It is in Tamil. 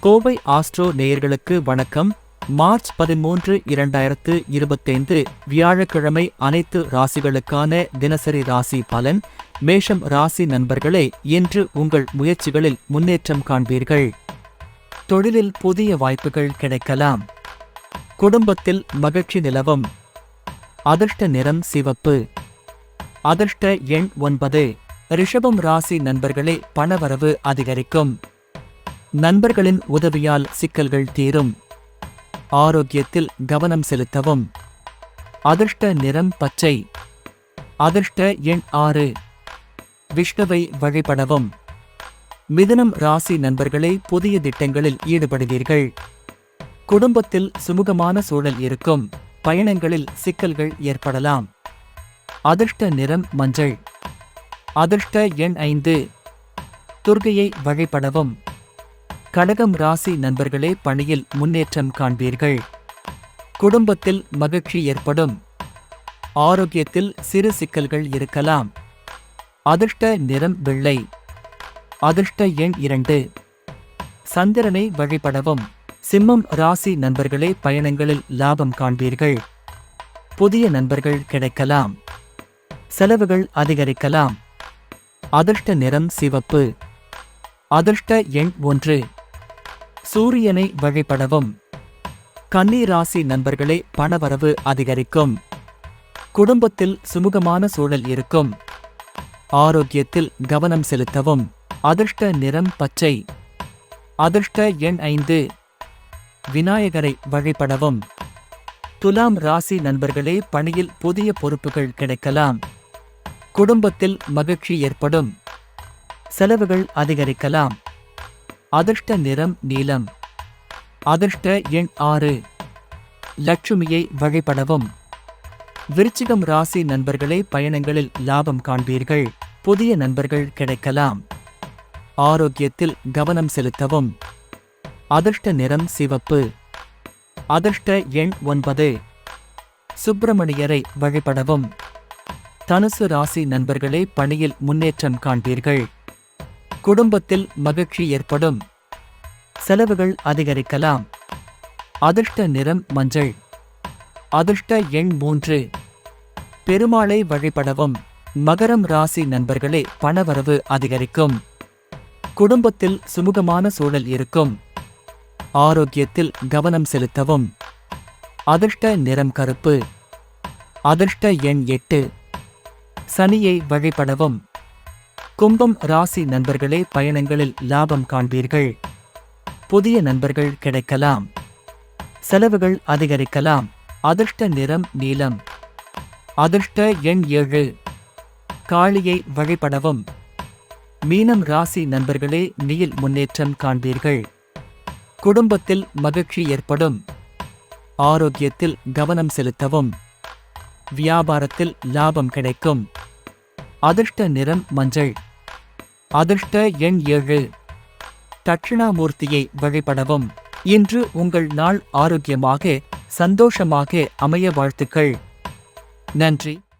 கோவை ஆஸ்ட்ரோ நேயர்களுக்கு வணக்கம். மார்ச் பதிமூன்று இரண்டாயிரத்து இருபத்தைந்து வியாழக்கிழமை அனைத்து ராசிகளுக்கான தினசரி ராசி பலன் மேஷம் ராசி நண்பர்களே இன்று உங்கள் முயற்சிகளில் முன்னேற்றம் காண்பீர்கள். தொழிலில் புதிய வாய்ப்புகள் கிடைக்கலாம். குடும்பத்தில் மகிழ்ச்சி நிலவும். அதிர்ஷ்ட நிறம் சிவப்பு. அதிர்ஷ்ட எண் ஒன்பது. ரிஷபம் ராசி நண்பர்களே பணவரவு அதிகரிக்கும். நண்பர்களின் உதவியால் சிக்கல்கள் தீரும். ஆரோக்கியத்தில் கவனம் செலுத்தவும். அதிர்ஷ்ட நிறம் பச்சை. அதிர்ஷ்ட எண் ஆறு. விஷ்ணுவை வழிபடவும். மிதுனம் ராசி நண்பர்களே புதிய திட்டங்களில் ஈடுபடுவீர்கள். குடும்பத்தில் சுமூகமான சூழல் இருக்கும். பயணங்களில் சிக்கல்கள் ஏற்படலாம். அதிர்ஷ்ட நிறம் மஞ்சள். அதிர்ஷ்ட எண் ஐந்து. துர்கையை வழிபடவும். கடகம் ராசி நண்பர்களே பணியில் முன்னேற்றம் காண்பீர்கள். குடும்பத்தில் மகிழ்ச்சி ஏற்படும். ஆரோக்கியத்தில் சிறு சிக்கல்கள் இருக்கலாம். அதிர்ஷ்ட நிறம் வெள்ளை. அதிர்ஷ்ட எண் இரண்டு. சந்திரனை வழிபடவும். சிம்மம் ராசி நண்பர்களே பயணங்களில் லாபம் காண்பீர்கள். புதிய நண்பர்கள் கிடைக்கலாம். செலவுகள் அதிகரிக்கலாம். அதிர்ஷ்ட நிறம் சிவப்பு. அதிர்ஷ்ட எண் ஒன்று. சூரியனை வழிபடவும். கன்னி ராசி நண்பர்களே பணவரவு அதிகரிக்கும். குடும்பத்தில் சுமூகமான சூழல் இருக்கும். ஆரோக்கியத்தில் கவனம் செலுத்தவும். அதிர்ஷ்ட நிறம் பச்சை. அதிர்ஷ்ட எண் ஐந்து. விநாயகரை வழிபடவும். துலாம் ராசி நண்பர்களே பணியில் புதிய பொறுப்புகள் கிடைக்கலாம். குடும்பத்தில் மகிழ்ச்சி ஏற்படும். செலவுகள் அதிகரிக்கலாம். அதிர்ஷ்ட நிறம் நீலம். அதிர்ஷ்ட எண் ஆறு. லட்சுமியை வழிபடவும். விருச்சிகம் ராசி நண்பர்களே பயணங்களில் லாபம் காண்பீர்கள். புதிய நண்பர்கள் கிடைக்கலாம். ஆரோக்கியத்தில் கவனம் செலுத்தவும். அதிர்ஷ்ட நிறம் சிவப்பு. அதிர்ஷ்ட எண் ஒன்பது. சுப்பிரமணியரை வழிபடவும். தனுசு ராசி நண்பர்களே பணியில் முன்னேற்றம் காண்பீர்கள். குடும்பத்தில் மகிழ்ச்சி ஏற்படும். செலவுகள் அதிகரிக்கலாம். அதிர்ஷ்ட நிறம் மஞ்சள். அதிர்ஷ்ட எண் மூன்று. பெருமாளை வழிபடவும் மகரம் ராசி நண்பர்களே பணவரவு அதிகரிக்கும். குடும்பத்தில் சுமூகமான சூழல் இருக்கும். ஆரோக்கியத்தில் கவனம் செலுத்தவும். அதிர்ஷ்ட நிறம் கருப்பு. அதிர்ஷ்ட எண் எட்டு. சனியை வழிபடவும் கும்பம் ராசி நண்பர்களே பயணங்களில் லாபம் காண்பீர்கள். புதிய நண்பர்கள் கிடைக்கலாம். செலவுகள் அதிகரிக்கலாம். அதிர்ஷ்ட நிறம் நீலம். அதிர்ஷ்ட எண் ஏழு. காளியை வழிபடவும். மீனம் ராசி நண்பர்களே நீல் முன்னேற்றம் காண்பீர்கள். குடும்பத்தில் மகிழ்ச்சி ஏற்படும். ஆரோக்கியத்தில் கவனம் செலுத்தவும். வியாபாரத்தில் லாபம் கிடைக்கும். அதிர்ஷ்ட நிறம் மஞ்சள். அதிர்ஷ்ட எண் ஏழு. தட்சிணாமூர்த்தியை வழிபடவும். இன்று உங்கள் நாள் ஆரோக்கியமாக சந்தோஷமாக அமைய வாழ்த்துக்கள். நன்றி.